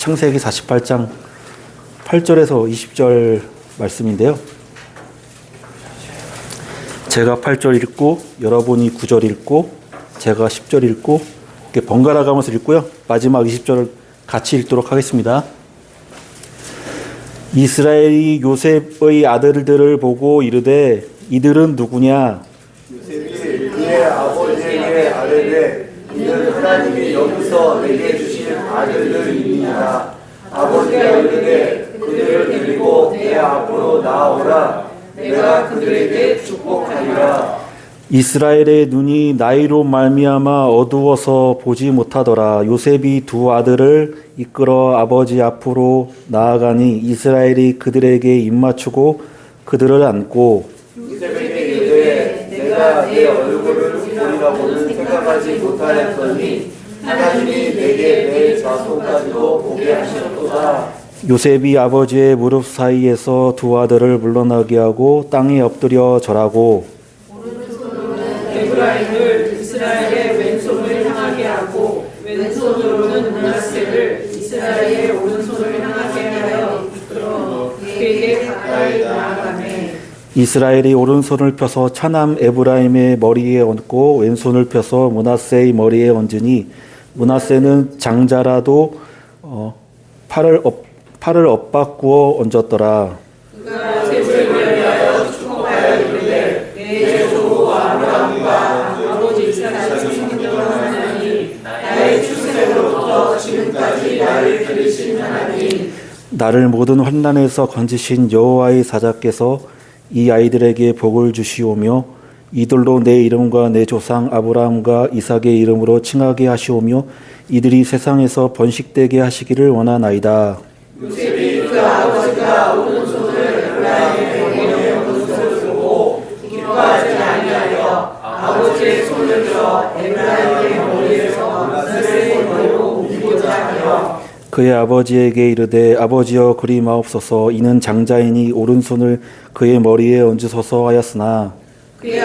창세기 48장 8절에서 20절 말씀인데요. 제가 8절 읽고 여러분이 9절 읽고 제가 10절 읽고 이렇게 번갈아 가면서 읽고요. 마지막 20절을 같이 읽도록 하겠습니다. 이스라엘이 요셉의 아들들을 보고 이르되 이들은 누구냐 요셉이 그의 아버지에게 아뢰되 이는 하나님이 여기서 내게 주신 아들들 입니다. 아버지가 이르되 그들을 데리고 내 앞으로 나아오라. 내가 그들에게 축복하리라. 이스라엘의 눈이 나이로 말미암아 어두워서 보지 못하더라. 요셉이 두 아들을 이끌어 아버지 앞으로 나아가니 이스라엘이 그들에게 입맞추고 그들을 안고 요셉에게 이르되 내가 내 얼굴을 보리라고는 생각하지 못하였더니 하나님이 내게 내 자손까지도 보게 하셨도다. 요셉이 아버지의 무릎 사이에서 두 아들을 물러나게 하고 땅에 엎드려 절하고 에브라임을 이스라엘의 왼손을 향하게 하고 왼손으로는 문하세를 이스라엘의 오른손을 향하게 하여 이끌어 그에게 가까이 나아가매 이스라엘이 오른손을 펴서 차남 에브라임의 머리에 얹고 왼손을 펴서 문하세의 머리에 얹으니 문하세는 장자라도 어, 팔을 업, 팔을 엇바꾸어 얹었더라. 나를 모든 환난에서 건지신 여호와의 사자께서 이 아이들에게 복을 주시오며 이들로 내 이름과 내 조상 아브라함과 이삭의 이름으로 칭하게 하시오며 이들이 세상에서 번식되게 하시기를 원하나이다. 요셉이 그 아버지가 오른손을 에브라임의 머리에 오른손을 두고 기뻐하지 아니하여 아버지의 손을 들어 에브라임의 머리에서 문하세의 머리로 옮기고자 하여 그의 아버지에게 이르되 아버지여 그리 마옵소서 이는 장자이니 오른손을 그의 머리에 얹으소서 하였으나 그의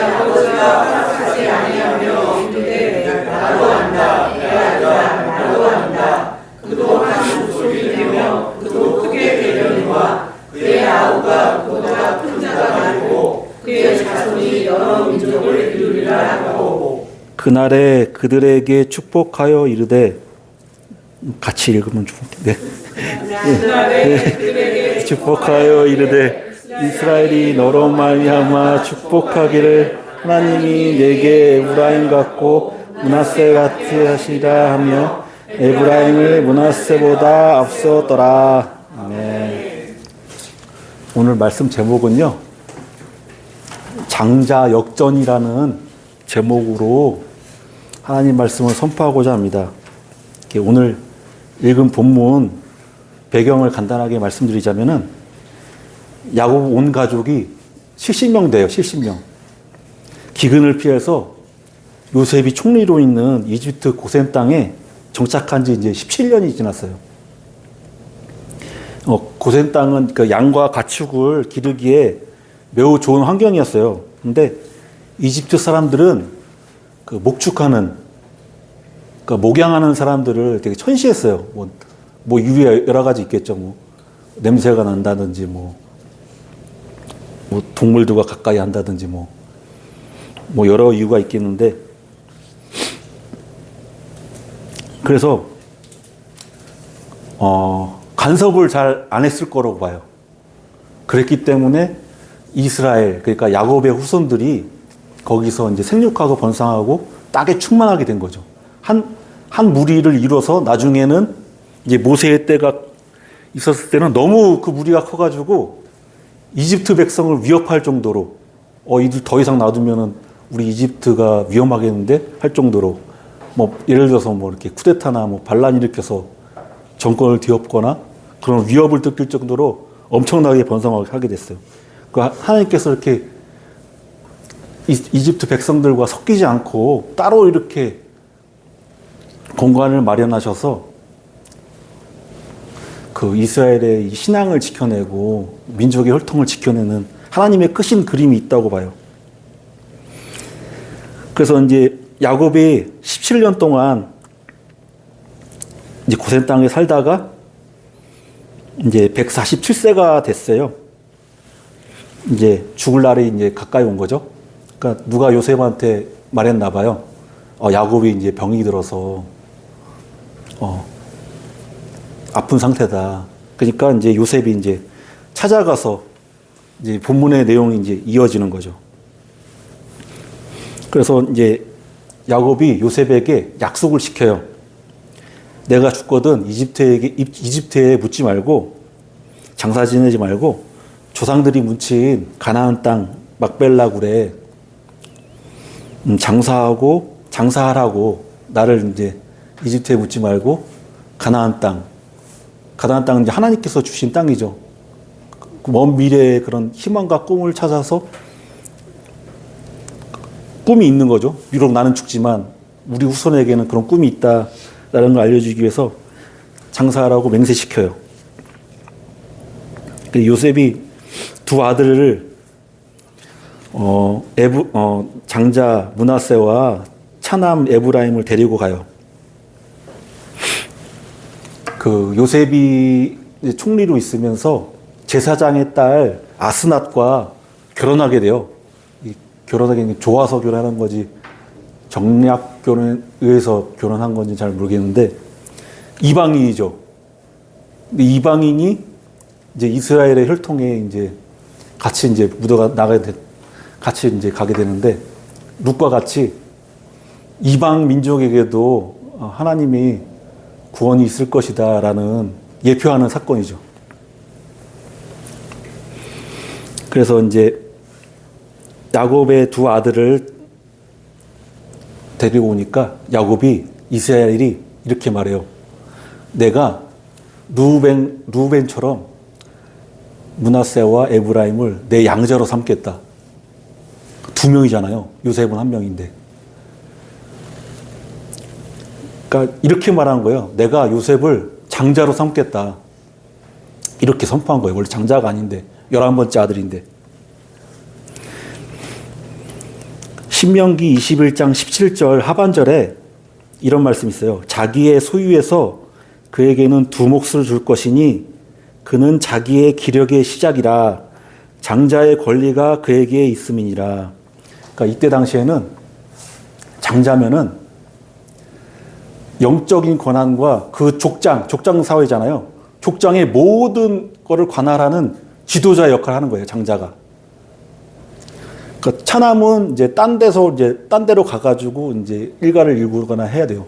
아버지가 허락하지 아니하며 이르되 나도 안다 내 아들아 나도 안다 그도 한 목소리 내며 그도 크게 되려니와 그의 아우가 그보다 큰 자가 되고 그의 자손이 여러 민족을 이루리라 하고 그날에 그들에게 축복하여 이르되 같이 읽으면 좋은데 네. 축복하여 이르되 이스라엘이 너로 말미암아 축복하기를 하나님이 내게 에브라임 같고 문하세 같이 하시라 하며 에브라임을 문하세보다 앞섰더라. 아멘. 오늘 말씀 제목은요. 장자 역전이라는 제목으로 하나님 말씀을 선포하고자 합니다. 오늘 읽은 본문 배경을 간단하게 말씀드리자면은 야곱 온 가족이 70명 돼요. 70명. 기근을 피해서 요셉이 총리로 있는 이집트 고센 땅에 정착한 지 이제 17년이 지났어요. 어, 고센 땅은 그 양과 가축을 기르기에 매우 좋은 환경이었어요. 근데 이집트 사람들은 그 목축하는, 그 목양하는 사람들을 되게 천시했어요. 뭐, 뭐 이유에 여러 가지 있겠죠. 뭐 냄새가 난다든지 뭐, 뭐 동물들과 가까이 한다든지 뭐, 뭐 여러 이유가 있겠는데 그래서 어, 간섭을 잘 안 했을 거라고 봐요. 그랬기 때문에 이스라엘 그러니까 야곱의 후손들이 거기서 이제 생육하고 번성하고 땅에 충만하게 된 거죠. 한, 한 무리를 이뤄서 나중에는 이제 모세의 때가 있었을 때는 너무 그 무리가 커가지고 이집트 백성을 위협할 정도로 어, 이들 더 이상 놔두면은 우리 이집트가 위험하겠는데 할 정도로 뭐 예를 들어서 뭐 이렇게 쿠데타나 뭐 반란 일으켜서 정권을 뒤엎거나 그런 위협을 느낄 정도로 엄청나게 번성하게 하게 됐어요. 그 하나님께서 이렇게 이- 이집트 백성들과 섞이지 않고 따로 이렇게 공간을 마련하셔서 그 이스라엘의 이 신앙을 지켜내고 민족의 혈통을 지켜내는 하나님의 크신 그림이 있다고 봐요. 그래서 이제 야곱이 17년 동안 이제 고센 땅에 살다가 이제 147세가 됐어요. 이제 죽을 날이 이제 가까이 온 거죠. 그러니까 누가 요셉한테 말했나 봐요. 어, 야곱이 이제 병이 들어서 어, 아픈 상태다. 그러니까 이제 요셉이 이제 찾아가서 이제 본문의 내용이 이제 이어지는 거죠. 그래서 이제 야곱이 요셉에게 약속을 시켜요. 내가 죽거든 이집트에게 이집트에 묻지 말고 장사 지내지 말고 조상들이 묻힌 가나안 땅 막벨라 굴에 음, 장사하고 장사하라고 나를 이제 이집트에 묻지 말고 가나안 땅 가나안 땅은 이제 하나님께서 주신 땅이죠. 그먼 미래의 그런 희망과 꿈을 찾아서 꿈이 있는 거죠. 비록 나는 죽지만 우리 후손에게는 그런 꿈이 있다라는 걸 알려주기 위해서 장사하라고 맹세시켜요. 그 요셉이 두 아들을 어, 에브, 어, 장자 문하세와 차남 에브라임을 데리고 가요. 그 요셉이 총리로 있으면서 제사장의 딸 아스낫과 결혼하게 돼요. 게 좋아서 결혼하는 거지 정략 결혼에 의해서 결혼한 건지 잘 모르겠는데 이방인이죠. 이방인이 이제 이스라엘의 혈통에 이제 같이 이제 묻어가 나가게 돼, 같이 이제 가게 되는데 룩과 같이 이방 민족에게도 어, 하나님이 구원이 있을 것이다라는 예표하는 사건이죠. 그래서 이제 야곱의 두 아들을 데리고 오니까 야곱이 이스라엘이 이렇게 말해요. 내가 루벤 루벤처럼 문하세와 에브라임을 내 양자로 삼겠다. 두 명이잖아요. 요셉은 한 명인데. 그러니까 이렇게 말한 거예요. 내가 요셉을 장자로 삼겠다. 이렇게 선포한 거예요. 원래 장자가 아닌데. 열한 번째 아들인데. 신명기 21장 17절 하반절에 이런 말씀이 있어요. 자기의 소유에서 그에게는 두 몫을 줄 것이니 그는 자기의 기력의 시작이라 장자의 권리가 그에게 있음이니라. 그러니까 이때 당시에는 장자면은 영적인 권한과 그 족장, 족장 사회잖아요. 족장의 모든 거를 관할하는 지도자 역할을 하는 거예요, 장자가. 그 차남은 이제 딴 데서 이제 딴 데로 가가지고 이제 일가를 일구거나 해야 돼요.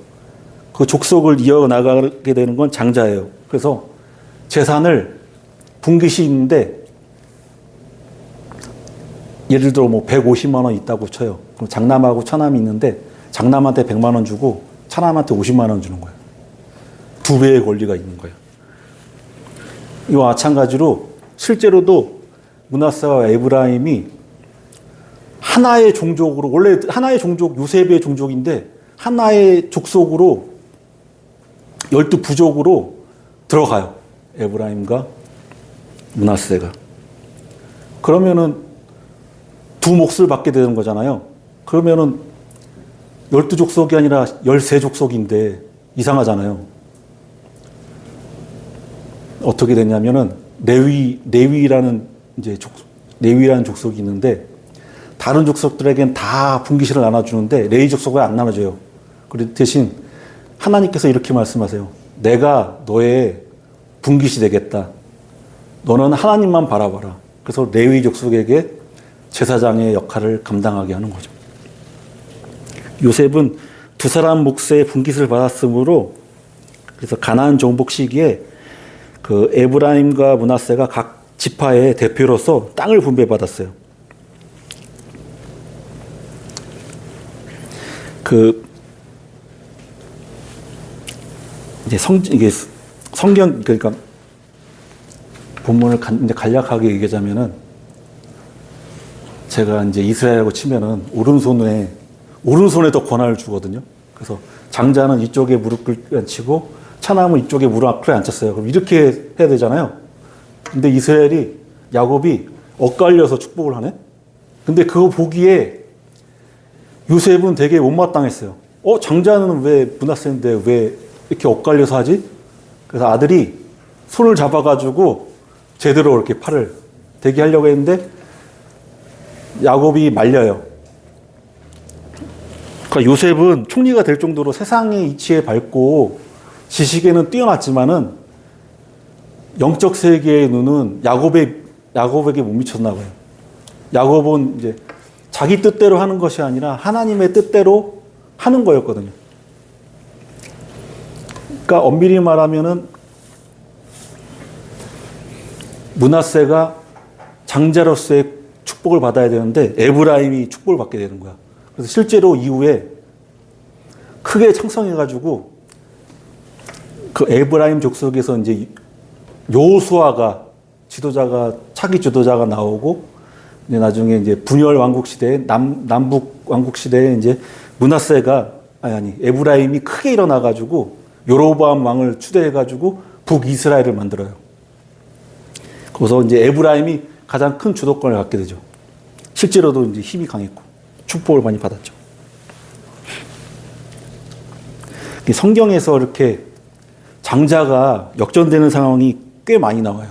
그 족속을 이어나가게 되는 건 장자예요. 그래서 재산을 분깃이 있는데 예를 들어 뭐 150만 원 있다고 쳐요. 그럼 장남하고 차남이 있는데 장남한테 100만 원 주고 차남한테 50만 원 주는 거예요. 두 배의 권리가 있는 거예요. 이와 마찬가지로 실제로도 문하사와 에브라임이 하나의 종족으로 원래 하나의 종족 요셉의 종족인데 하나의 족속으로 열두 부족으로 들어가요. 에브라임과 문하세가. 그러면은 두 몫을 받게 되는 거잖아요. 그러면은 열두 족속이 아니라 열세 족속인데 이상하잖아요. 어떻게 됐냐면은 레위 레위라는 이제 족 레위라는 족속이 있는데 다른 족속들에겐 다 분기실을 나눠주는데 레위 족속은 안 나눠줘요. 그리고 대신 하나님께서 이렇게 말씀하세요. 내가 너의 분깃이 되겠다. 너는 하나님만 바라봐라. 그래서 레위 족속에게 제사장의 역할을 감당하게 하는 거죠. 요셉은 두 사람 몫의 분깃을 받았으므로 그래서 가나안 정복 시기에 그 에브라임과 문하세가 각 지파의 대표로서 땅을 분배받았어요. 그 이제 성 이게 성경 그러니까 본문을 간, 이제 간략하게 얘기하자면은 제가 이제 이스라엘하고 치면은 오른손에 오른손에 더 권한을 주거든요. 그래서 장자는 이쪽에 무릎을 앉히고 차남은 이쪽에 무릎을 앉혔어요. 그럼 이렇게 해야 되잖아요. 근데 이스라엘이 야곱이 엇갈려서 축복을 하네. 근데 그거 보기에 요셉은 되게 못마땅했어요. 어 장자는 왜 문하세인데 왜 이렇게 엇갈려서 하지? 그래서 아들이 손을 잡아가지고 제대로 이렇게 팔을 대게 하려고 했는데 야곱이 말려요. 그러니까 요셉은 총리가 될 정도로 세상의 이치에 밝고 지식에는 뛰어났지만은 영적 세계의 눈은 야곱의 야곱에게 못 미쳤나 봐요. 야곱은 이제 자기 뜻대로 하는 것이 아니라 하나님의 뜻대로 하는 거였거든요. 그러니까 엄밀히 말하면은 문하세가 장자로서의 축복을 받아야 되는데 에브라임이 축복을 받게 되는 거야. 그래서 실제로 이후에 크게 창성해가지고 그 에브라임 족속에서 이제 요수아가 지도자가 차기 지도자가 나오고 이제 나중에 이제 분열 왕국 시대에 남 남북 왕국 시대에 이제 문하세가 아니 아니 에브라임이 크게 일어나 가지고 요로보암 왕을 추대해 가지고 북이스라엘을 만들어요. 거기서 이제 에브라임이 가장 큰 주도권을 갖게 되죠. 실제로도 이제 힘이 강했고 축복을 많이 받았죠. 이 성경에서 이렇게 장자가 역전되는 상황이 꽤 많이 나와요.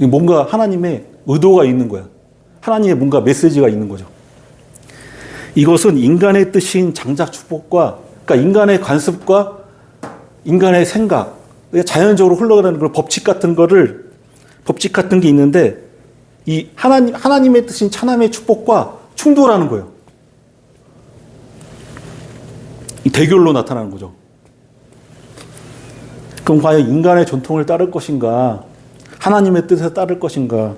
이 뭔가 하나님의 의도가 있는 거야. 하나님의 뭔가 메시지가 있는 거죠. 이것은 인간의 뜻인 장자 축복과 그러니까 인간의 관습과 인간의 생각, 자연적으로 흘러가는 그런 법칙 같은 거를 법칙 같은 게 있는데 이 하나님 하나님의 뜻인 차남의 축복과 충돌하는 거예요. 이 대결로 나타나는 거죠. 그럼 과연 인간의 전통을 따를 것인가? 하나님의 뜻에 따를 것인가?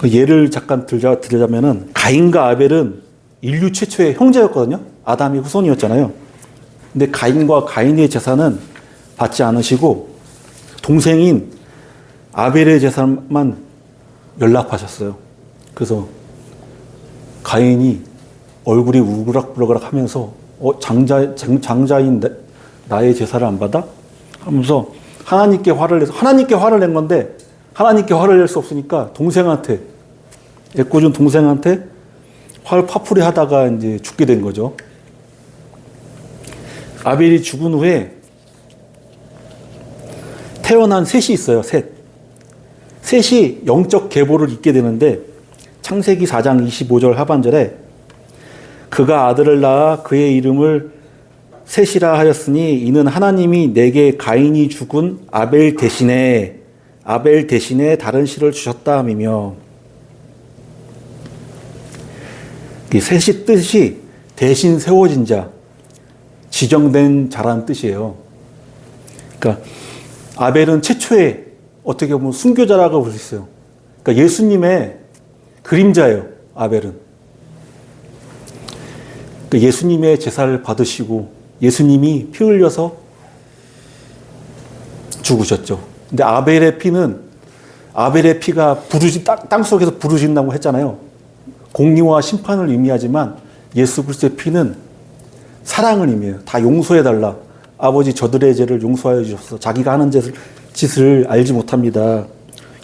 그 예를 잠깐 들자, 들자면은 가인과 아벨은 인류 최초의 형제였거든요. 아담이 후손이었잖아요. 근데 가인과 가인의 재산은 받지 않으시고 동생인 아벨의 재산만 연락하셨어요. 그래서 가인이 얼굴이 우그락부그락 하면서 어, 장자, 장, 장자인 나, 나의 제사를 안 받아? 하면서 하나님께 화를 내서 하나님께 화를 낸 건데 하나님께 화를 낼 수 없으니까 동생한테 애꿎은 동생한테 화를 파풀이 하다가 이제 죽게 된 거죠. 아벨이 죽은 후에 태어난 셋이 있어요. 셋. 셋이 영적 계보를 잇게 되는데 창세기 4장 25절 하반절에 그가 아들을 낳아 그의 이름을 셋이라 하였으니 이는 하나님이 내게 가인이 죽은 아벨 대신에 아벨 대신에 다른 씨를 주셨다 함이며 이 셋이 뜻이 대신 세워진 자 지정된 자라는 뜻이에요. 그러니까 아벨은 최초의 어떻게 보면 순교자라고 볼 수 있어요. 그러니까 예수님의 그림자예요. 아벨은. 그러니까 예수님의 제사를 받으시고 예수님이 피 흘려서 죽으셨죠. 근데 아벨의 피는 아벨의 피가 부르지 땅 속에서 부르신다고 했잖아요. 공리와 심판을 의미하지만 예수 그리스도의 피는 사랑을 의미해요. 다 용서해 달라. 아버지 저들의 죄를 용서하여 주셔서 자기가 하는 짓을, 짓을 알지 못합니다.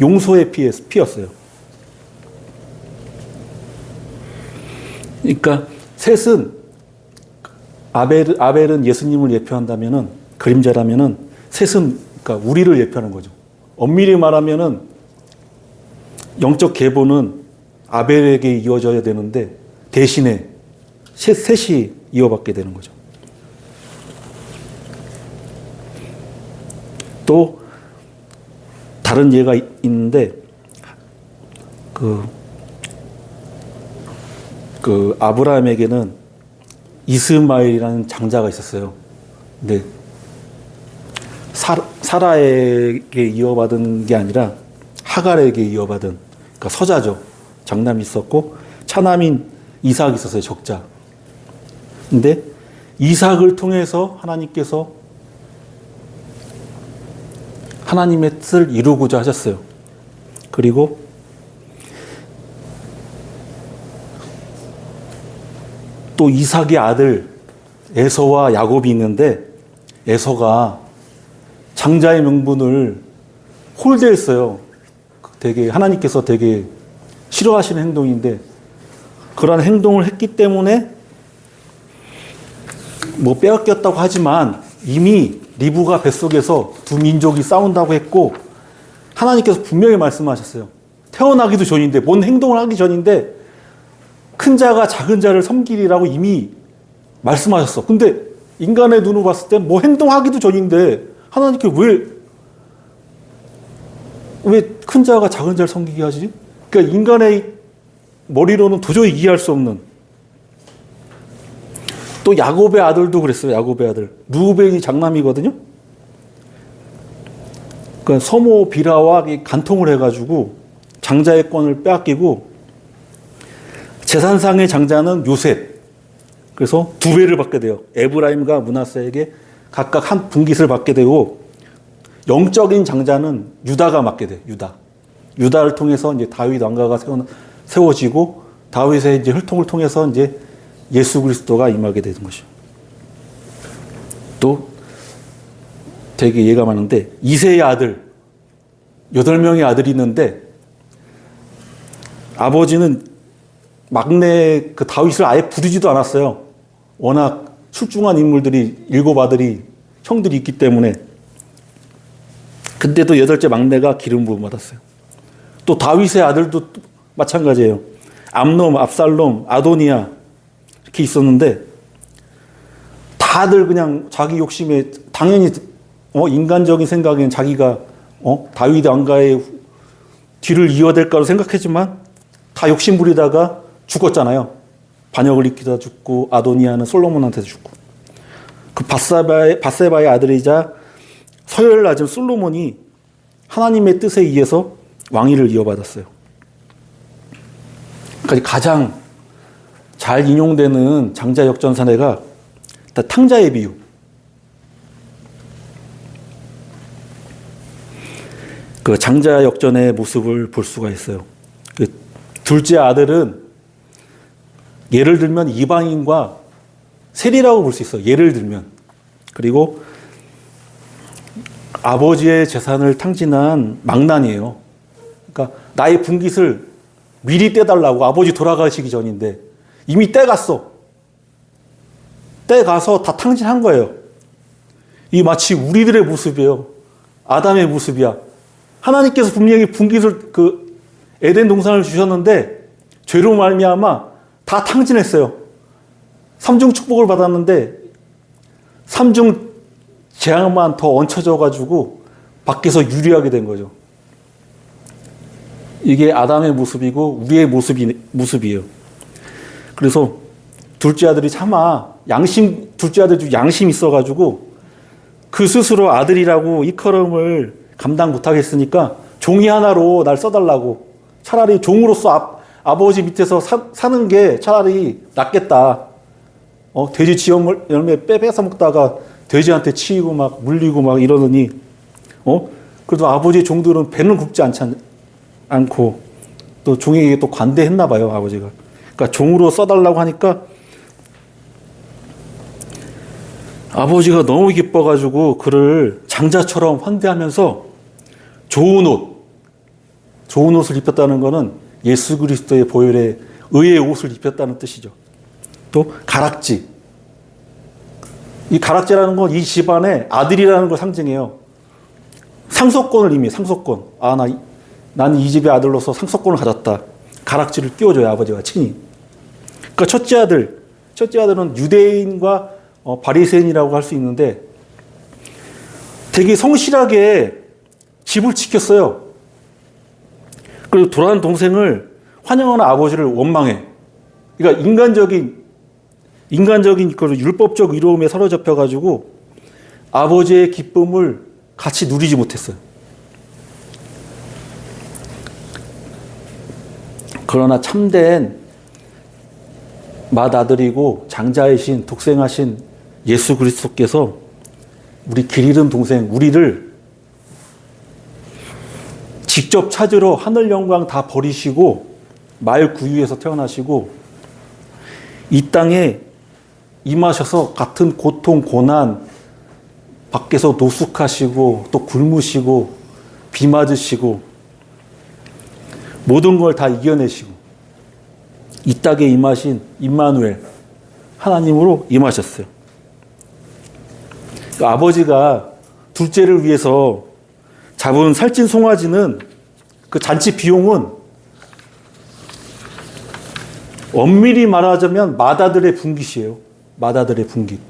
용서의 피에, 피였어요. 그러니까 셋은 아벨, 아벨은 예수님을 예표한다면은 그림자라면은 셋은 그러니까 우리를 예표하는 거죠. 엄밀히 말하면은 영적 계보는 아벨에게 이어져야 되는데 대신에 셋, 셋이 이어받게 되는 거죠. 또 다른 예가 있- 있는데 그, 그 아브라함에게는 이스마엘이라는 장자가 있었어요. 근데 사, 사라에게 이어받은 게 아니라 하갈에게 이어받은 그러니까 서자죠. 장남이 있었고 차남인 이삭이 있었어요. 적자. 근데 이삭을 통해서 하나님께서 하나님의 뜻을 이루고자 하셨어요. 그리고 또 이삭의 아들 에서와 야곱이 있는데 에서가 장자의 명분을 홀대했어요. 되게 하나님께서 되게 싫어하시는 행동인데 그러한 행동을 했기 때문에 뭐 빼앗겼다고 하지만 이미 리브가 뱃속에서 두 민족이 싸운다고 했고 하나님께서 분명히 말씀하셨어요. 태어나기도 전인데 뭔 행동을 하기 전인데 큰 자가 작은 자를 섬기리라고 이미 말씀하셨어. 근데 인간의 눈으로 봤을 때 뭐 행동하기도 전인데 하나님께 왜 왜 큰 자가 작은 자를 섬기게 하지? 그러니까 인간의 머리로는 도저히 이해할 수 없는 또 야곱의 아들도 그랬어요. 야곱의 아들 루벤이 장남이거든요. 그 서모 비라와 이 간통을 해가지고 장자의 권을 빼앗기고 재산상의 장자는 요셉. 그래서 두 배를 받게 돼요. 에브라임과 문하세에게 각각 한 분깃을 받게 되고 영적인 장자는 유다가 맡게 돼. 유다. 유다를 통해서 이제 다윗 왕가가 세워, 세워 지고 다윗의 이제 혈통을 통해서 이제 예수 그리스도가 임하게 되는 것이요. 또 되게 많은데 이세의 아들 여덟 명의 아들이 있는데 아버지는 막내 그 다윗을 아예 부르지도 않았어요. 워낙 출중한 인물들이 일곱 아들이 형들이 있기 때문에 근데도 여덟째 막내가 기름 부음 받았어요. 또 다윗의 아들도 마찬가지예요. 암놈, 압살롬, 아도니아 이렇게 있었는데 다들 그냥 자기 욕심에 당연히 어, 인간적인 생각엔 자기가 어, 다윗 왕가의 뒤를 이어야 될까로 생각했지만 다 욕심 부리다가 죽었잖아요. 반역을 일으키다 죽고 아도니아는 솔로몬한테 죽고 그 바세바의, 바세바의 아들이자 서열 낮은 솔로몬이 하나님의 뜻에 의해서 왕위를 이어받았어요. 그러니까 가장 잘 인용되는 장자 역전 사례가 탕자의 비유. 그 장자 역전의 모습을 볼 수가 있어요. 그 둘째 아들은 예를 들면 이방인과 세리라고 볼 수 있어요. 예를 들면. 그리고 아버지의 재산을 탕진한 망난이에요. 그러니까 나의 분깃을 미리 떼달라고 아버지 돌아가시기 전인데 이미 떼갔어. 떼가서 다 탕진한 거예요. 이 마치 우리들의 모습이에요. 아담의 모습이야. 하나님께서 분명히 분깃을 그 에덴 동산을 주셨는데 죄로 말미암아 다 탕진했어요. 삼중 축복을 받았는데 삼중 재앙만 더 얹혀져 가지고 밖에서 유리하게 된 거죠. 이게 아담의 모습이고 우리의 모습이 모습이에요. 그래서 둘째 아들이 차마 양심 둘째 아들 중 양심 있어가지고 그 스스로 아들이라고 이커럼을 감당 못하겠으니까 종이 하나로 날 써달라고 차라리 종으로서 아, 아버지 밑에서 사, 사는 게 차라리 낫겠다. 어, 돼지 지역 열매 빼 뺏어 먹다가 돼지한테 치이고 막 물리고 막 이러더니 어 그래도 아버지 종들은 배는 굽지 않지 않 고 또 종에게 또 관대했나 봐요 아버지가. 그러니까 종으로 써달라고 하니까 아버지가 너무 기뻐가지고 그를 장자처럼 환대하면서 좋은 옷, 좋은 옷을 입혔다는 것은 예수 그리스도의 보혈에 의의 옷을 입혔다는 뜻이죠. 또 가락지. 이 가락지라는 건 이 집안의 아들이라는 걸 상징해요. 상속권을 이미 상속권. 아, 나, 나는 이 집의 아들로서 상속권을 가졌다. 가락지를 끼워줘요, 아버지가 친히. 그러니까 첫째 아들, 첫째 아들은 유대인과 어, 바리새인이라고 할 수 있는데 되게 성실하게 집을 지켰어요. 그리고 돌아온 동생을 환영하는 아버지를 원망해. 그러니까 인간적인 인간적인 그 율법적 이로움에 사로잡혀 가지고 아버지의 기쁨을 같이 누리지 못했어요. 그러나 참된 맏아들이고 장자이신 독생하신 예수 그리스도께서 우리 길 잃은 동생 우리를 직접 찾으러 하늘 영광 다 버리시고 말 구유에서 태어나시고 이 땅에 임하셔서 같은 고통 고난 밖에서 노숙하시고 또 굶으시고 비 맞으시고 모든 걸 다 이겨내시고 이 땅에 임하신 임마누엘 하나님으로 임하셨어요. 그 아버지가 둘째를 위해서 잡은 살찐 송아지는 그 잔치 비용은 엄밀히 말하자면 마다들의 분깃이에요. 마다들의 분깃.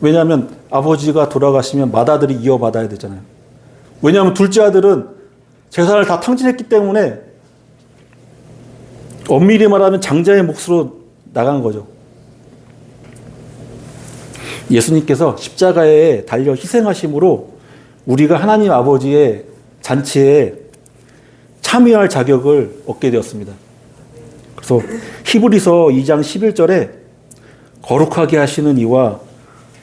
왜냐하면 아버지가 돌아가시면 마다들이 이어받아야 되잖아요. 왜냐하면 둘째 아들은 재산을 다 탕진했기 때문에 엄밀히 말하면 장자의 몫으로 나간 거죠. 예수님께서 십자가에 달려 희생하심으로 우리가 하나님 아버지의 잔치에 참여할 자격을 얻게 되었습니다. 그래서 히브리서 2장 11절에 거룩하게 하시는 이와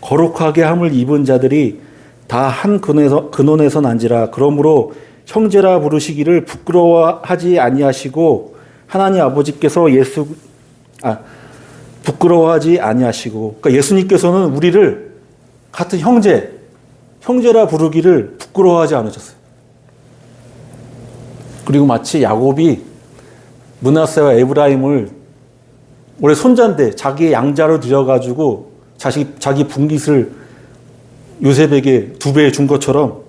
거룩하게 함을 입은 자들이 다 한 근원에서, 근원에서 난지라 그러므로 형제라 부르시기를 부끄러워하지 아니하시고 하나님 아버지께서 예수 아 부끄러워하지 아니하시고 그러니까 예수님께서는 우리를 같은 형제 형제라 부르기를 부끄러워하지 않으셨어요. 그리고 마치 야곱이 문하세와 에브라임을 원래 손자인데 자기의 양자로 들여가지고 자기 자기 분깃을 요셉에게 두 배 준 것처럼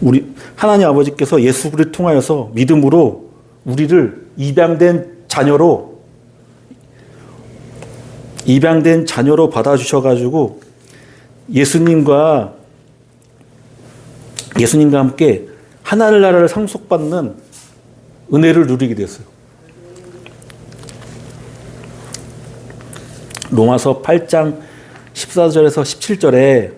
우리 하나님 아버지께서 예수를 통하여서 믿음으로 우리를 입양된 자녀로 입양된 자녀로 받아주셔가지고 예수님과 예수님과 함께 하나님 나라를 상속받는 은혜를 누리게 됐어요. 로마서 8장 14절에서 17절에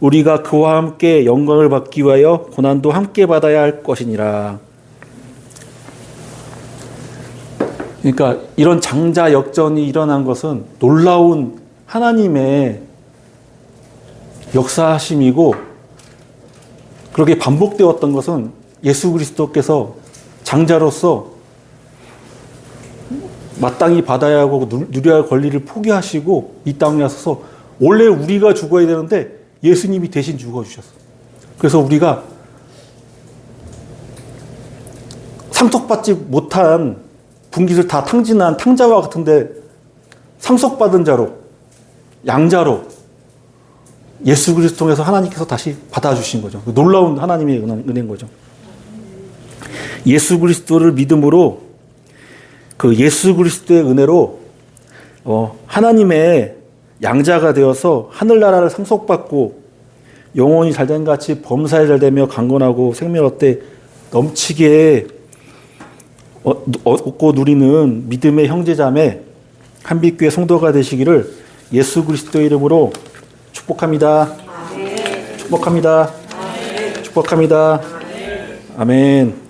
우리가 그와 함께 영광을 받기 위하여 고난도 함께 받아야 할 것이니라. 그러니까 이런 장자 역전이 일어난 것은 놀라운 하나님의 역사하심이고 그렇게 반복되었던 것은 예수 그리스도께서 장자로서 마땅히 받아야 하고 누- 누려야 할 권리를 포기하시고 이 땅에 와서 원래 우리가 죽어야 되는데 예수님이 대신 죽어주셨어요. 그래서 우리가 상속받지 못한 분깃을 다 탕진한 탕자와 같은데 상속받은 자로 양자로 예수 그리스도 통해서 하나님께서 다시 받아주신 거죠. 그 놀라운 하나님의 은혜- 은혜인 거죠. 예수 그리스도를 믿음으로 그 예수 그리스도의 은혜로 어, 하나님의 양자가 되어서 하늘나라를 상속받고 영혼이 잘된 같이 범사에 잘되며 강건하고 생명 얻되 넘치게 어- 얻고 누리는 믿음의 형제자매 한빛교회 성도가 되시기를 예수 그리스도의 이름으로 축복합니다. 축복합니다. 축복합니다. 아멘.